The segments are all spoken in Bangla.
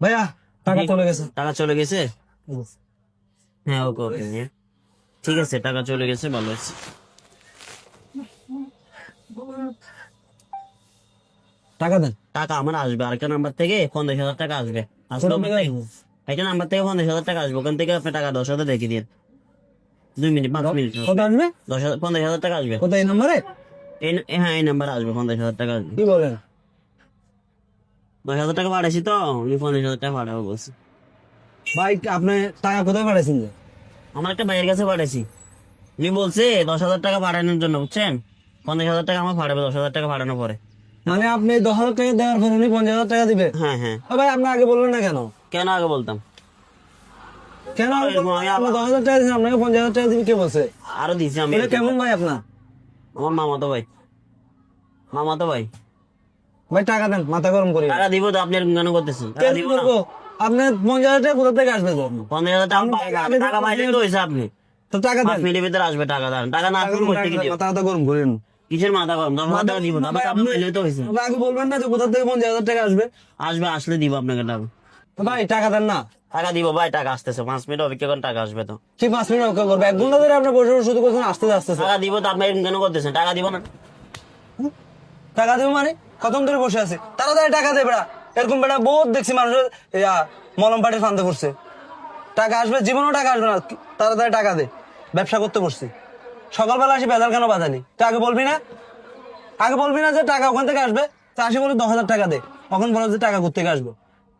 ভাইয়া টাকা চলে গেছে। টাকা চলে গেছে? হ্যাঁ ওকে ওকে নিয়ে ঠিক আছে টাকা চলে গেছে ভালো হয়েছে টাকা দেন। টাকা আমার আসবে আরেকটা নাম্বার থেকে পঞ্চাশ হাজার টাকা আসবে। আসলে কোন একটা নাম্বার থেকে পঞ্চাশ হাজার টাকা আসবে ওখান থেকে আপনি টাকা দশ হাজার রেখে দিন। দুই মিনিট পাঁচ মিনিট। কত আসবে? দশ হাজার পঞ্চাশ হাজার টাকা আসবে। কত এই নম্বরে এই হ্যাঁ এই নাম্বার আসবে পঞ্চাশ হাজার টাকা আসবে। কি বলেন? দশ হাজার টাকা পাঠাইছি তো উনি পঞ্চাশ হাজার টাকা পাঠাবো বলছি। ভাই আপনি টাকা কোথায় পাঠাইছেন যে? আমার একটা ভাইয়ের কাছে পাঠাইছি। উনি বলছে দশ হাজার টাকা পাঠানোর জন্য বুঝছেন? পঞ্চাশ হাজার টাকা আমার পাঠাবে দশ হাজার টাকা পাঠানোর পরে। মানে আপনি দশ হাজার টাকা দেওয়ার পর উনি পঞ্চাশ হাজার টাকা দিবে? হ্যাঁ হ্যাঁ। ভাই আপনি আগে বলবেন না কেন? কেন আগে বলতাম? কেন আগে এরকম আমি আপনি দশ হাজার টাকা দিয়েছেন আপনাকে পঞ্চাশ হাজার টাকা দিবে কে বলছে? আরও দিছি আমি কেমন ভাই আপনার? আমার মামাতো ভাই। মামাতো ভাই। ভাই টাকা দেন মাথা গরম করি। টাকা দিব তো আপনি এরকম কেন করতেছেন। টাকা দিব না। পঞ্চাশ হাজার টাকা কোথা থেকে আসবে পঞ্চাশ হাজার টাকা টাকা তো হয়েছে আপনি। তো টাকা দেন। ভিতরে আসবে টাকা দেন টাকা না করতে কি মাথা মাথা গরম করেন। কিসের মাথা গরম? দিব না আপনি তো হয়েছে আগে বলবেন না যে কোথা থেকে পঞ্চাশ হাজার টাকা আসবে। আসবে আসলে দিব আপনাকে টাকা। ভাই টাকা দেন না। টাকা দিব ভাই টাকা আসতেছে। পাঁচ মিনিট অপেক্ষা করেন টাকা আসবে তো। কি পাঁচ মিনিট অপেক্ষা করবে। এক ঘণ্টা ধরে আপনার বসে বসে শুধু করছেন আসতে আসতেছে টাকা দিব তো আপনি কেন করতেছেন। টাকা দিব না। টাকা দেবো মানে? কতক্ষণ ধরে বসে আছে? তাড়াতাড়ি টাকা দে বেড়া। এরকম বেড়া বহুত দেখছি মানুষের মলম পাটির ফান্দে পড়ছে। টাকা আসবে জীবনেও টাকা আসবে না। তাড়াতাড়ি টাকা দে। ব্যবসা করতে বসছি। সকালবেলা আসি বেদাল কেন বাজালি তুই আগে বলবি না? আগে বলবি না যে টাকা ওখান থেকে আসবে? তা আসি বলে দশ হাজার টাকা দে। তখন বলো যে টাকা কোথেকে আসব?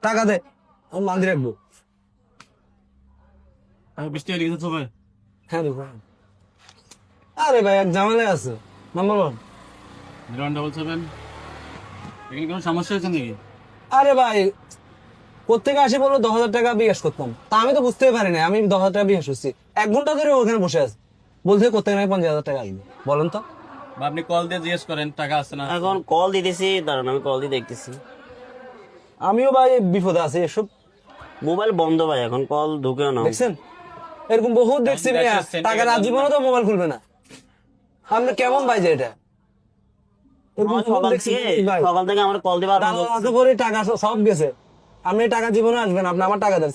টাকা দে। আমি মাল দিয়ে রাখব। বৃষ্টি হয়ে গেছে হ্যাঁ দেখো। আরে ভাই এক ঝামেলা আছে। Number one. Zero one double seven. এখানে কোনো সমস্যা হয়েছে নাকি? আরে ভাই কোথেকে আসে দশ হাজার টাকা বিকাশ করতাম। তা আমি তো বুঝতেই পারি না আমি দশ হাজার টাকা বিকাশ করছি। এক ঘণ্টা ধরে ওখানে বসে আছে। বলছে কোথেকে নাকি পঞ্চাশ হাজার টাকা আসবে বলেন তো। বা আপনি কল দিয়ে জিজ্ঞেস করেন টাকা আসছে না এখন কল দিতেছি দাঁড়ান আমি কল দিয়ে দেখতেছি। আমিও ভাই বিপদে আছি এসব। মোবাইল বন্ধ ভাই এখন কল ঢুকেও না। দেখছেন? এরকম বহুত দেখছি টাকা রাত জীবনে তো মোবাইল খুলবে না। আপনি কেমন ভাই যে এটা? সকাল থেকে ভাই সকাল থেকে আমার কল দিবা করে টাকা সব- সব গেছে। আপনি টাকা জীবনে আসবেন আপনি আমার টাকা দেন।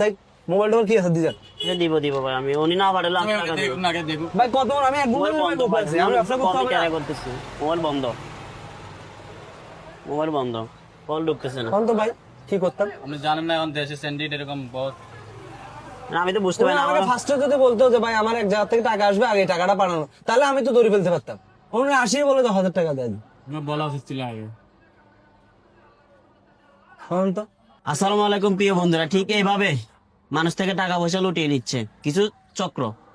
মোবাইল টোবাইল কি আছে? দিব দিব ভাই আমি উনি না পাঠালে আমি টাকা দেবো। ভাই কত আমি এক ঘণ্টা বন্ধ আমি ব্যবসা করতে হবে। করতেছি। মোবাইল বন্ধ। মোবাইল বন্ধ। কল ঢুকতেছে না। তো ভাই কি করতাম? আপনি জানেন না এখন দেশে এরকম বহুত। আমি তো বুঝতে পারি না আমাকে আমার- ফার্স্টে যদি বলতো যে ভাই আমার এক জায়গা থেকে টাকা আসবে আগে এই টাকাটা পাঠানো। তাহলে আমি তো দৌড়ে ফেলতে পারতাম। ওনারা আসিয়ে বলে দশ হাজার টাকা দেন। আমার বলা উচিত ছিল আগে। তখন তো। আসসালামু আলাইকুম প্রিয় বন্ধুরা। ঠিক এইভাবে মানুষ থেকে টাকা পয়সা লুটিয়ে নিচ্ছে। কিছু চক্র।